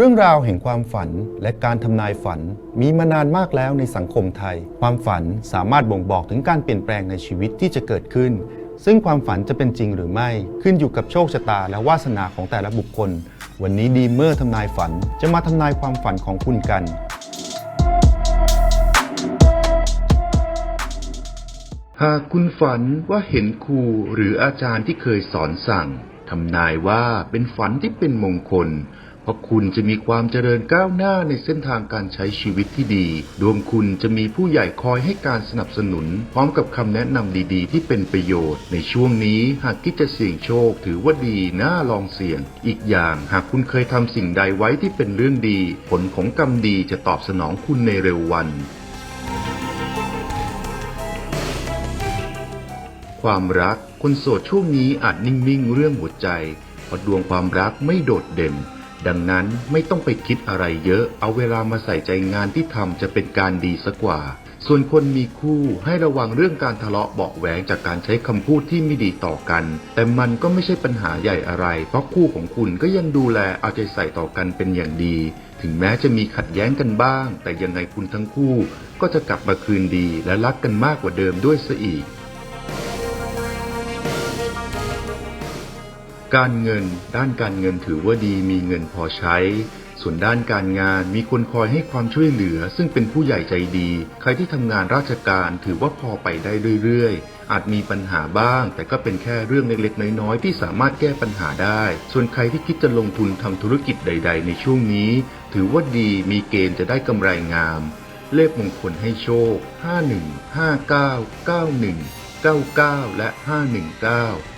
เรื่องราวแห่งความฝันและการทำนายฝันมีมานานมากแล้วในสังคมไทย ความฝันสามารถบ่งบอกถึงการเปลี่ยนแปลงในชีวิตที่จะเกิดขึ้น ซึ่งความฝันจะเป็นจริงหรือไม่ขึ้นอยู่กับโชคชะตาและวาสนาของแต่ละบุคคล วันนี้ดีเมอร์ทำนายฝันจะมาทำนายความฝันของคุณกัน หากคุณฝันว่าเห็นครูหรืออาจารย์ที่เคยสอนสั่งทำนายว่าเป็นฝันที่เป็นมงคล ราะคุณจะมีความเจริญก้าวหน้าในเส้นทางการใช้ชีวิตที่ดี ดวงคุณจะมีผู้ใหญ่คอยให้การสนับสนุน พร้อมกับคำแนะนำดีๆ ที่เป็นประโยชน์ ในช่วงนี้หากคิดจะเสี่ยงโชคถือว่าดีน่าลองเสี่ยง อีกอย่างหากคุณเคยทำสิ่งใดไว้ที่เป็นเรื่องดี ผลของกรรมดีจะตอบสนองคุณในเร็ววันความรัก คนโสดช่วงนี้อาจนิ่ง ๆ เรื่องหัวใจเพราะดวงความรักไม่โดดเด่น ดังนั้นไม่ต้องไปคิดอะไรเยอะ เอาเวลามาใส่ใจงานที่ทำจะเป็นการดีสักกว่า ส่วนคนมีคู่ให้ระวังเรื่องการทะเลาะเบาแหวงจากการใช้คำพูดที่ไม่ดีต่อกัน แต่มันก็ไม่ใช่ปัญหาใหญ่อะไร เพราะคู่ของคุณก็ยังดูแลเอาใจใส่ต่อกันเป็นอย่างดี ถึงแม้จะมีขัดแย้งกันบ้าง แต่ยังไงคุณทั้งคู่ ก็จะกลับมาคืนดีและรักกันมากกว่าเดิมด้วยซะอีก การเงิน ด้านการเงินถือว่าดีมีเงินพอใช้ ส่วนด้านการงานมีคนคอยให้ความช่วยเหลือ ซึ่งเป็นผู้ใหญ่ใจดี ใครที่ทำงานราชการถือว่าพอไปได้เรื่อยๆ อาจมีปัญหาบ้าง แต่ก็เป็นแค่เรื่องเล็กๆ น้อยๆ ที่สามารถแก้ปัญหาได้ ส่วนใครที่คิดจะลงทุนทำธุรกิจใด ๆ ในช่วงนี้ ถือว่าดีมีเกณฑ์จะได้กำไรงาม เลขมงคลให้โชค 51 59 91 99 และ 519